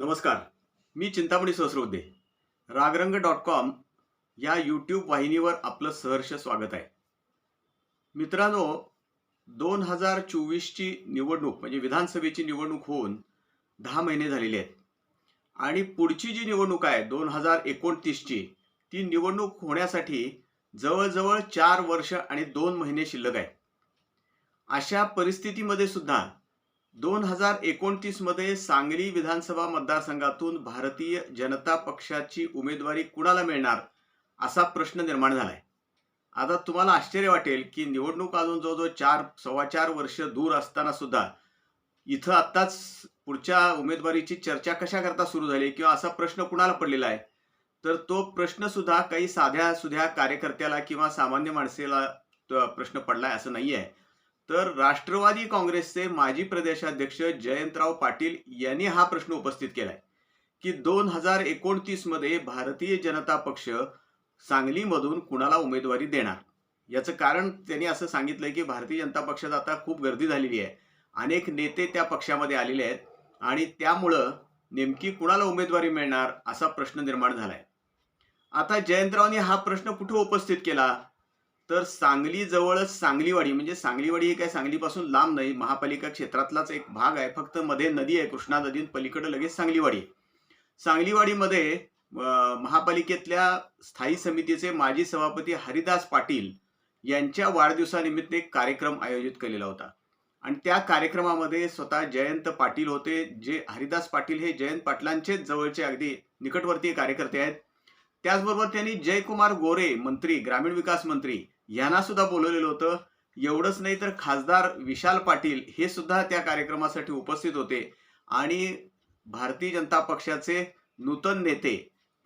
नमस्कार मी Chintamani Sahasrode. Ragarang dot com या यूट्यूब वाहिनीवर आपलं सहर्ष स्वागत आहे. मित्रांनो दोन हजार चोवीसची निवडणूक म्हणजे विधानसभेची निवडणूक होऊन दहा महिने झालेले आहेत. आणि पुढची जी निवडणूक आहे दोन हजार एकोणतीसची ती निवडणूक होण्यासाठी जवळजवळ चार वर्ष आणि दोन महिने शिल्लक आहे अशा परिस्थितीमध्ये सुद्धा दोन हजार एकोणतीसमध्ये सांगली विधानसभा मतदारसंघातून भारतीय जनता पक्षाची उमेदवारी कुणाला मिळणार असा प्रश्न निर्माण झालाय. आता तुम्हाला आश्चर्य वाटेल की निवडणूक अजून जवळजवळ चार सव्वा चार वर्ष दूर असताना सुद्धा इथं आत्ताच पुढच्या उमेदवारीची चर्चा कशा करता सुरू झाली किंवा असा प्रश्न कुणाला पडलेला आहे? तर तो प्रश्न सुद्धा काही साध्या सुध्या कार्यकर्त्याला किंवा सामान्य माणसेला प्रश्न पडलाय असं नाही आहे तर राष्ट्रवादी काँग्रेसचे माजी प्रदेशाध्यक्ष जयंतराव पाटील यांनी हा प्रश्न उपस्थित केलाय की दोन हजार एकोणतीसमध्ये भारतीय जनता पक्ष सांगलीमधून कुणाला उमेदवारी देणार? याचं कारण त्यांनी असं सांगितलंय की भारतीय जनता पक्षात आता खूप गर्दी झालेली आहे. अनेक नेते त्या पक्षामध्ये आलेले आहेत आणि त्यामुळं नेमकी कुणाला उमेदवारी मिळणार असा प्रश्न निर्माण झालाय. आता जयंतरावने हा प्रश्न कुठे उपस्थित केला? तर सांगली जवळच सांगलीवाडी म्हणजे सांगलीवाडी ही काय सांगलीपासून लांब नाही महापालिका क्षेत्रातलाच एक भाग आहे. फक्त मध्ये नदी आहे कृष्णा नदी पलीकडे लगेच सांगलीवाडी सांगलीवाडीमध्ये महापालिकेतल्या स्थायी समितीचे माजी सभापती हरिदास पाटील यांच्या वाढदिवसानिमित्त एक कार्यक्रम आयोजित केलेला होता. आणि त्या कार्यक्रमामध्ये स्वतः जयंत पाटील होते जे हरिदास पाटील हे जयंत पाटलांचेच जवळचे अगदी निकटवर्तीय कार्यकर्ते आहेत. त्याचबरोबर त्यांनी जयकुमार गोरे मंत्री ग्रामीण विकास मंत्री यांना सुद्धा बोलवलेलं होतं. एवढंच नाही तर खासदार विशाल पाटील हे सुद्धा त्या कार्यक्रमासाठी उपस्थित होते. आणि भारतीय जनता पक्षाचे नूतन नेते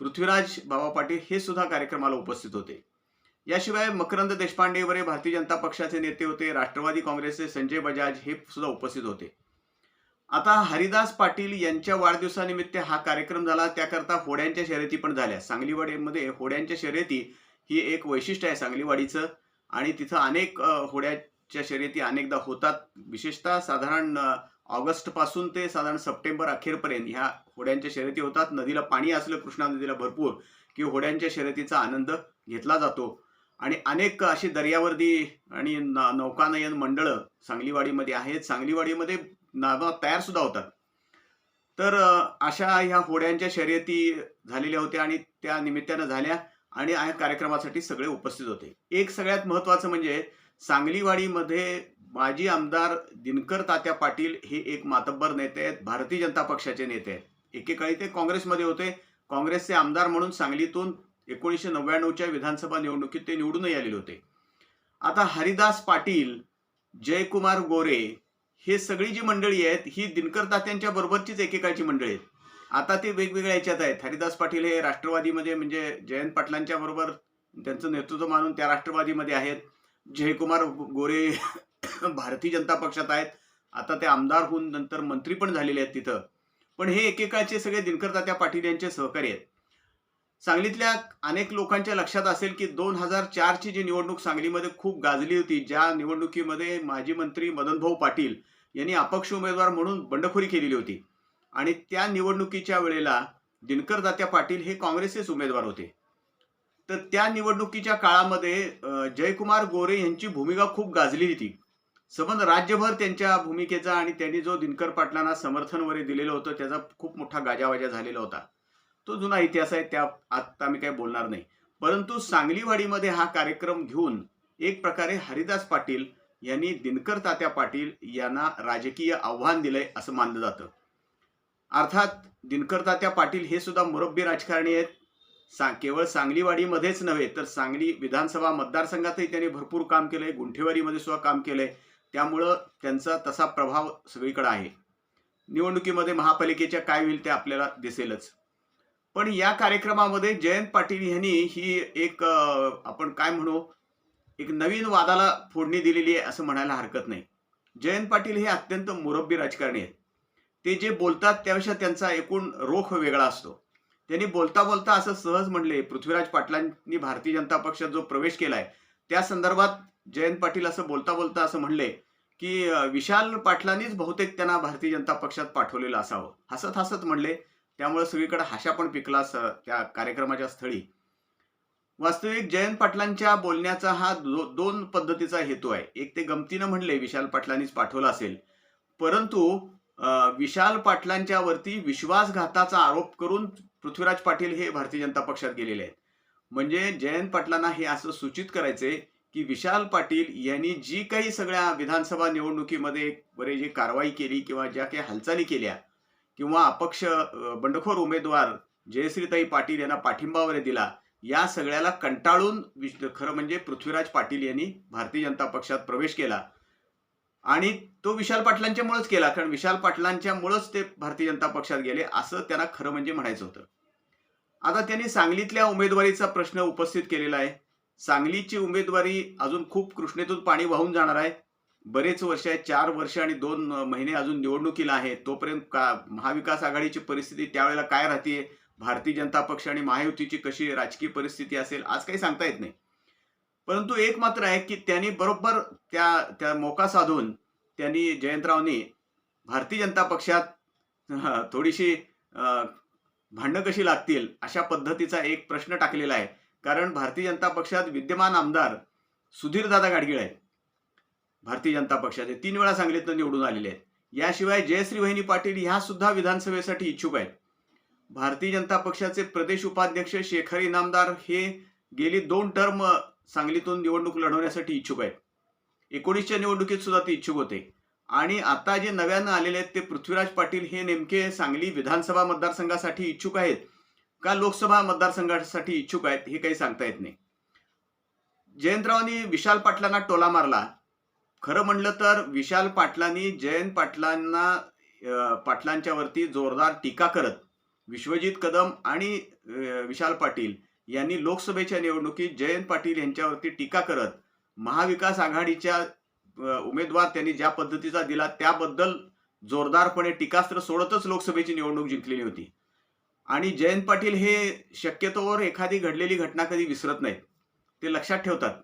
पृथ्वीराज बाबा पाटील हे सुद्धा कार्यक्रमाला उपस्थित होते. याशिवाय मकरंद देशपांडे वरे भारतीय जनता पक्षाचे नेते होते. राष्ट्रवादी काँग्रेसचे संजय बजाज हे सुद्धा उपस्थित होते. आता हरिदास पाटील यांच्या वाढदिवसानिमित्त हा कार्यक्रम झाला. त्याकरता होड्यांच्या शर्यती पण झाल्या. सांगलीवाडीमध्ये होड्यांच्या शर्यती ही एक वैशिष्ट्य आहे सांगलीवाडीचं. आणि तिथं अनेक होड्याच्या शर्यती अनेकदा होतात. विशेषतः साधारण ऑगस्टपासून ते साधारण सप्टेंबर अखेरपर्यंत ह्या होड्यांच्या शर्यती होतात. नदीला पाणी असलं कृष्णा नदीला भरपूर की होड्यांच्या शर्यतीचा आनंद घेतला जातो. आणि अनेक अशी दर्यावर्दी आणि नौकानयन मंडळं सांगलीवाडीमध्ये आहेत. सांगलीवाडीमध्ये नावा तयार सुद्धा होतात. तर अशा ह्या होड्यांच्या शर्यती झालेल्या होत्या आणि त्या निमित्तानं झाल्या. आणि या कार्यक्रमासाठी सगळे उपस्थित होते. एक सगळ्यात महत्वाचं म्हणजे सांगलीवाडीमध्ये माजी आमदार दिनकर तात्या पाटील हे एक मातब्बर नेते आहेत भारतीय जनता पक्षाचे नेते आहेत. एकेकाळी ते काँग्रेसमध्ये होते. काँग्रेसचे आमदार म्हणून सांगलीतून एकोणीसशे नव्याण्णवच्या विधानसभा निवडणुकीत ते निवडूनही आलेले होते. आता हरिदास पाटील जयकुमार गोरे हे सगळी जी मंडळी आहेत ही दिनकर तात्यांच्या बरोबरचीच एकेकाळची मंडळी आहेत. आता ते वेगवेगळ्या याच्यात आहेत. हरिदास पाटील हे राष्ट्रवादीमध्ये म्हणजे जयंत पाटलांच्या बरोबर त्यांचं नेतृत्व मानून त्या राष्ट्रवादीमध्ये आहेत. जयकुमार गोरे भारतीय जनता पक्षात आहेत. आता ते आमदार होऊन नंतर मंत्री पण झालेले आहेत तिथं. पण हे एकेकाळचे सगळे दिनकर तात्या पाटील यांचे सहकारी आहेत. सांगलीतल्या अनेक लोकांच्या लक्षात असेल की दोन हजार चारची जी निवडणूक सांगलीमध्ये खूप गाजली होती ज्या निवडणुकीमध्ये माजी मंत्री मदनभाऊ पाटील यांनी अपक्ष उमेदवार म्हणून बंडखोरी केलेली होती. आणि त्या निवडणुकीच्या वेळेला दिनकर दात्या पाटील हे काँग्रेसचेच उमेदवार होते. तर त्या निवडणुकीच्या काळामध्ये जयकुमार गोरे यांची भूमिका खूप गाजली होती. संबंध राज्यभर त्यांच्या भूमिकेचा आणि त्यांनी जो दिनकर पाटलांना समर्थन वगैरे दिलेलं होतं त्याचा खूप मोठा गाजावाजा झालेला होता. तो जुना इतिहास आहे त्या आत्ता मी काही बोलणार नाही. परंतु सांगलीवाडीमध्ये हा कार्यक्रम घेऊन एक प्रकारे हरिदास पाटील यांनी दिनकर तात्या पाटील यांना राजकीय आव्हान दिलंय असं मानलं जातं. अर्थात दिनकरतात्या पाटील हे सुद्धा मुरब्बी राजकारणी आहेत. सा केवळ सांगलीवाडीमध्येच नव्हे तर सांगली विधानसभा मतदारसंघातही त्यांनी भरपूर काम केलंय गुंठेवारीमध्ये सुद्धा काम केलंय. त्यामुळं त्यांचा तसा प्रभाव सगळीकडे आहे. निवडणुकीमध्ये महापालिकेच्या काय होईल ते आपल्याला दिसेलच. पण या कार्यक्रमामध्ये जयंत पाटील यांनी ही एक आपण काय म्हणू एक नवीन वादाला फोडणी दिलेली आहे असं म्हणायला हरकत नाही. जयंत पाटील हे अत्यंत मुरब्बी राजकारणी आहेत. ते जे बोलतात त्यापेक्षा त्यांचा एकूण रोख वेगळा असतो. त्यांनी बोलता बोलता असं सहज म्हणले पृथ्वीराज पाटलांनी भारतीय जनता पक्षात जो प्रवेश केलाय त्या संदर्भात जयंत पाटील असं बोलता बोलता असं म्हणले की विशाल पाटलांनीच बहुतेक त्यांना भारतीय जनता पक्षात पाठवलेलं असावं. हसत हसत म्हणले त्यामुळे सगळीकडे हाशा पण पिकला स त्या कार्यक्रमाच्या स्थळी. वास्तविक जयंत पाटलांच्या बोलण्याचा हा दो, दोन पद्धतीचा हेतू आहे. एक ते गमतीनं म्हणले विशाल पाटलांनीच पाठवलं असेल. परंतु विशाल पाटलांच्या वरती विश्वासघाताचा आरोप करून पृथ्वीराज पाटील हे भारतीय जनता पक्षात गेलेले आहेत. म्हणजे जयंत पाटलांना हे असं सूचित करायचंय की विशाल पाटील यांनी जी काही सगळ्या विधानसभा निवडणुकीमध्ये बरे जी कारवाई केली किंवा ज्या काही हालचाली केल्या किंवा अपक्ष बंडखोर उमेदवार जयश्रीताई पाटील यांना पाठिंबा वगैरे दिला या सगळ्याला कंटाळून विश- खरं म्हणजे पृथ्वीराज पाटील यांनी भारतीय जनता पक्षात प्रवेश केला. आणि तो विशाल पाटलांच्यामुळेच केला कारण विशाल पाटलांच्यामुळेच ते भारतीय जनता पक्षात गेले असं त्यांना खरं म्हणजे म्हणायचं होतं. आता त्यांनी सांगलीतल्या उमेदवारीचा प्रश्न उपस्थित केलेला आहे. सांगलीची उमेदवारी अजून खूप कृष्णेतून पाणी वाहून जाणार आहे. बरेच वर्ष आहे चार वर्ष आणि दोन महिने अजून निवडणुकीला आहे. तोपर्यंत का महाविकास आघाडीची परिस्थिती त्यावेळेला काय राहते भारतीय जनता पक्ष आणि महायुतीची कशी राजकीय परिस्थिती असेल? आज काही सांगता येत नाही. परंतु एक मात्र आहे की त्यांनी बरोबर त्या त्या मोका साधून त्यांनी जयंतरावनी भारतीय जनता पक्षात थोडीशी भांडणं कशी लागतील अशा पद्धतीचा एक प्रश्न टाकलेला आहे. कारण भारतीय जनता पक्षात विद्यमान आमदार सुधीरदादा गाडगीळ आहेत. भारतीय जनता पक्षाचे तीन वेळा सांगलीतनं निवडून आलेले आहेत. याशिवाय जयश्री वहिनी पाटील ह्या सुद्धा विधानसभेसाठी इच्छुक आहेत. भारतीय जनता पक्षाचे प्रदेश उपाध्यक्ष शेखर इनामदार हे गेली दोन टर्म सांगलीतून निवडणूक लढवण्यासाठी इच्छुक आहेत. एकोणीसच्या निवडणुकीत सुद्धा ते इच्छुक होते. आणि आता जे नव्यानं आलेले आहेत ते पृथ्वीराज पाटील हे नेमके सांगली विधानसभा मतदारसंघासाठी इच्छुक आहेत का लोकसभा मतदारसंघासाठी इच्छुक आहेत हे काही सांगता येत नाही. जयंतरावांनी विशाल पाटलांना टोला मारला. खरं म्हणलं तर विशाल पाटलांनी जयंत पाटलांना पाटलांच्या वरती जोरदार टीका करत विश्वजित कदम आणि विशाल पाटील यांनी लोकसभेच्या निवडणुकीत जयंत पाटील यांच्यावरती टीका करत महाविकास आघाडीच्या उमेदवार त्यांनी ज्या पद्धतीचा दिला त्याबद्दल जोरदारपणे टीकास्त्र सोडतच लोकसभेची निवडणूक जिंकलेली होती. आणि जयंत पाटील हे शक्यतोवर एखादी घडलेली घटना कधी विसरत नाहीत. ते लक्षात ठेवतात.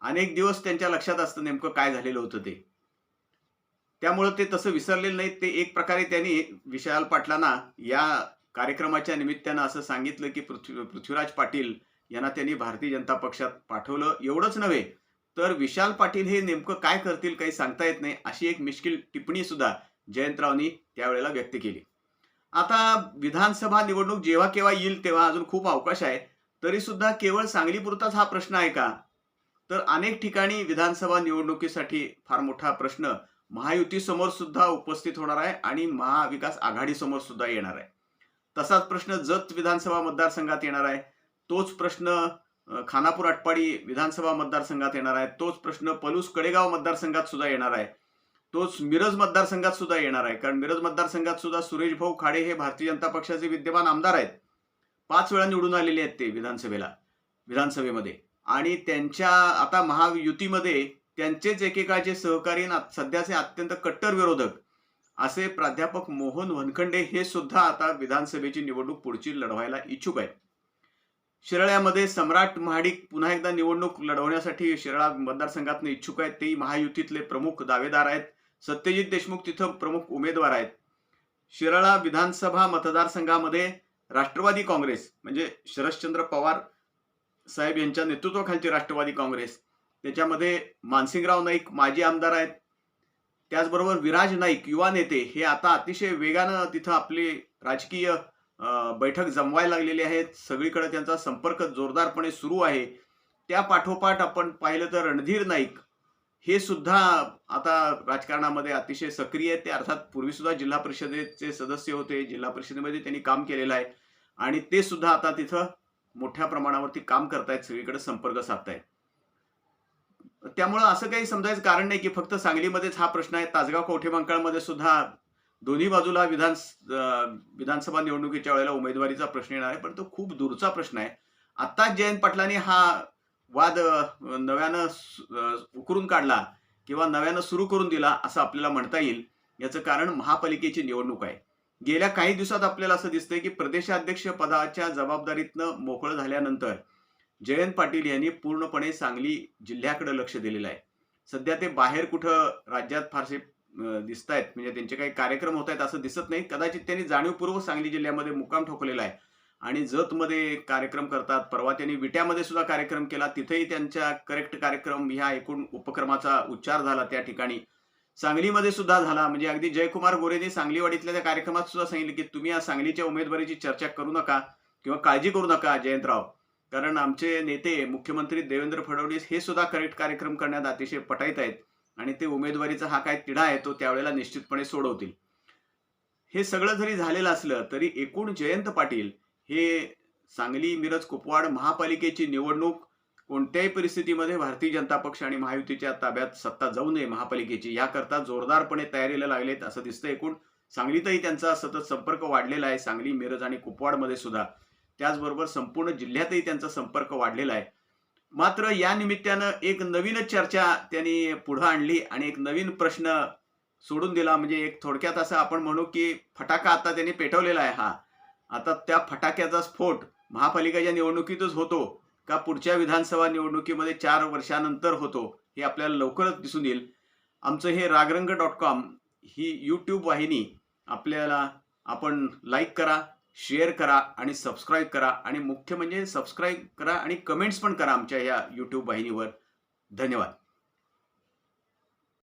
अनेक दिवस त्यांच्या लक्षात असतं नेमकं काय झालेलं होतं ते. त्यामुळं ते तसं विसरलेलं नाहीत. ते एक प्रकारे त्यांनी विशाल पाटलांना या कार्यक्रमाच्या निमित्तानं असं सांगितलं की पृथ्वी पृथ्वीराज पाटील यांना त्यांनी भारतीय जनता पक्षात पाठवलं. एवढंच नव्हे तर विशाल पाटील हे नेमकं काय करतील काही सांगता येत नाही अशी एक मिश्किल टिप्पणी सुद्धा जयंतरावनी त्यावेळेला व्यक्त केली. आता विधानसभा निवडणूक जेव्हा केव्हा येईल तेव्हा अजून खूप अवकाश आहे तरी सुद्धा केवळ सांगलीपुरताच हा प्रश्न आहे का? तर अनेक ठिकाणी विधानसभा निवडणुकीसाठी फार मोठा प्रश्न महायुतीसमोर सुद्धा उपस्थित होणार आहे आणि महाविकास आघाडीसमोर सुद्धा येणार आहे. तसाच प्रश्न जत विधानसभा मतदारसंघात येणार आहे. तोच प्रश्न खानापूर आटपाडी विधानसभा मतदारसंघात येणार आहे. तोच प्रश्न पलूस कडेगाव मतदारसंघात सुद्धा येणार आहे. तोच मिरज मतदारसंघात सुद्धा येणार आहे. कारण मिरज मतदारसंघात सुद्धा सुरेश भाऊ खाडे हे भारतीय जनता पक्षाचे विद्यमान आमदार आहेत. पाच वेळा निवडून आलेले आहेत ते विधानसभेला विधानसभेमध्ये. आणि त्यांच्या आता महायुतीमध्ये त्यांचेच एकेकाळचे सहकारी सध्याचे अत्यंत कट्टर विरोधक असे प्राध्यापक मोहन वनखंडे हे सुद्धा आता विधानसभेची निवडणूक पुढची लढवायला इच्छुक आहेत. शिराळ्यामध्ये सम्राट महाडिक पुन्हा एकदा निवडणूक लढवण्यासाठी शिराळा मतदारसंघातून इच्छुक आहेत. तेही महायुतीतले प्रमुख दावेदार आहेत. सत्यजित देशमुख तिथं प्रमुख उमेदवार आहेत. शिराळा विधानसभा मतदारसंघामध्ये राष्ट्रवादी काँग्रेस म्हणजे शरदचंद्र पवार साहेब यांच्या नेतृत्वाखालची राष्ट्रवादी काँग्रेस त्याच्यामध्ये मानसिंगराव नाईक माजी आमदार आहेत. त्याचबरोबर विराज नाईक युवा नेते हे आता अतिशय वेगानं तिथं आपली राजकीय बैठक जमवायला लागलेली आहेत. सगळीकडे त्यांचा संपर्क जोरदारपणे सुरू आहे. त्या पाठोपाठ आपण पाहिलं तर रणधीर नाईक हे सुद्धा आता राजकारणामध्ये अतिशय सक्रिय आहेत. ते अर्थात पूर्वीसुद्धा जिल्हा परिषदेचे सदस्य होते. जिल्हा परिषदेमध्ये त्यांनी काम केलेलं आहे. आणि ते सुद्धा आता तिथं मोठ्या प्रमाणावरती काम करतायत. सगळीकडे संपर्क साधतायत. त्यामुळं असं काही समजायचं कारण नाही की फक्त सांगलीमध्येच हा प्रश्न आहे. तासगाव कवठेमंकाळमध्ये सुद्धा दोन्ही बाजूला विधान विधानसभा निवडणुकीच्या वेळेला उमेदवारीचा प्रश्न येणार आहे. पण तो खूप दूरचा प्रश्न आहे. आत्ताच जयंत पाटलांनी हा वाद नव्यानं उकरून काढला किंवा नव्यानं सुरू करून दिला असं आपल्याला म्हणता येईल. याचं कारण महापालिकेची निवडणूक आहे. गेल्या काही दिवसात आपल्याला असं दिसतंय की प्रदेशाध्यक्ष पदाच्या जबाबदारीतनं मोकळं झाल्यानंतर जयंत पाटील यांनी पूर्णपणे सांगली जिल्ह्याकडे लक्ष दिलेलं आहे. सध्या ते बाहेर कुठं राज्यात फारसे दिसत आहेत म्हणजे त्यांचे काही कार्यक्रम होत आहेत असं दिसत नाही. कदाचित त्यांनी जाणीवपूर्वक सांगली जिल्ह्यामध्ये मुक्काम ठोकलेला आहे. आणि जतमध्ये कार्यक्रम करतात परवा त्यांनी विट्यामध्ये सुद्धा कार्यक्रम केला. तिथेही त्यांच्या करेक्ट कार्यक्रम ह्या एकूण उपक्रमाचा उच्चार झाला त्या ठिकाणी. सांगलीमध्ये सुद्धा झाला. म्हणजे अगदी जयकुमार गोरेने सांगलीवाडीतल्या त्या कार्यक्रमात सुद्धा सांगितलं की तुम्ही या सांगलीच्या उमेदवारीची चर्चा करू नका किंवा काळजी करू नका जयंतराव. कारण आमचे नेते मुख्यमंत्री देवेंद्र फडणवीस हे सुद्धा करेक्ट कार्यक्रम करण्यात अतिशय पटाईत आहेत आणि ते उमेदवारीचा हा काय तिढा आहे तो त्यावेळेला निश्चितपणे सोडवतील. हे सगळं जरी झालेलं असलं तरी एकूण जयंत पाटील हे सांगली मिरज कुपवाड महापालिकेची निवडणूक कोणत्याही परिस्थितीमध्ये भारतीय जनता पक्ष आणि महायुतीच्या ताब्यात सत्ता जाऊ नये महापालिकेची याकरता जोरदारपणे तयारीला लागलेत असं दिसतं एकूण. सांगलीतही त्यांचा सतत संपर्क वाढलेला आहे. सांगली मिरज आणि कुपवाडमध्ये सुद्धा त्याचबरोबर संपूर्ण जिल्ह्यातही त्यांचा संपर्क वाढलेला आहे. मात्र या निमित्तानं एक नवीनच चर्चा त्यांनी पुढं आणली आणि एक नवीन प्रश्न सोडून दिला. म्हणजे एक थोडक्यात असं आपण म्हणू की फटाका आता त्यांनी पेटवलेला आहे हा. आता त्या फटाक्याचा स्फोट महापालिकेच्या निवडणुकीतच होतो का पुढच्या विधानसभा निवडणुकीमध्ये चार वर्षानंतर होतो हे आपल्याला लवकरच दिसून येईल. आमचं हे रागरंग डॉट कॉम ही यूट्यूब वाहिनी आपल्याला आपण लाईक करा शेअर करा आणि सबस्क्राईब करा. आणि मुख्य म्हणजे सबस्क्राईब करा आणि कमेंट्स पण करा आमच्या या यूट्यूब वाहिनीवर. धन्यवाद.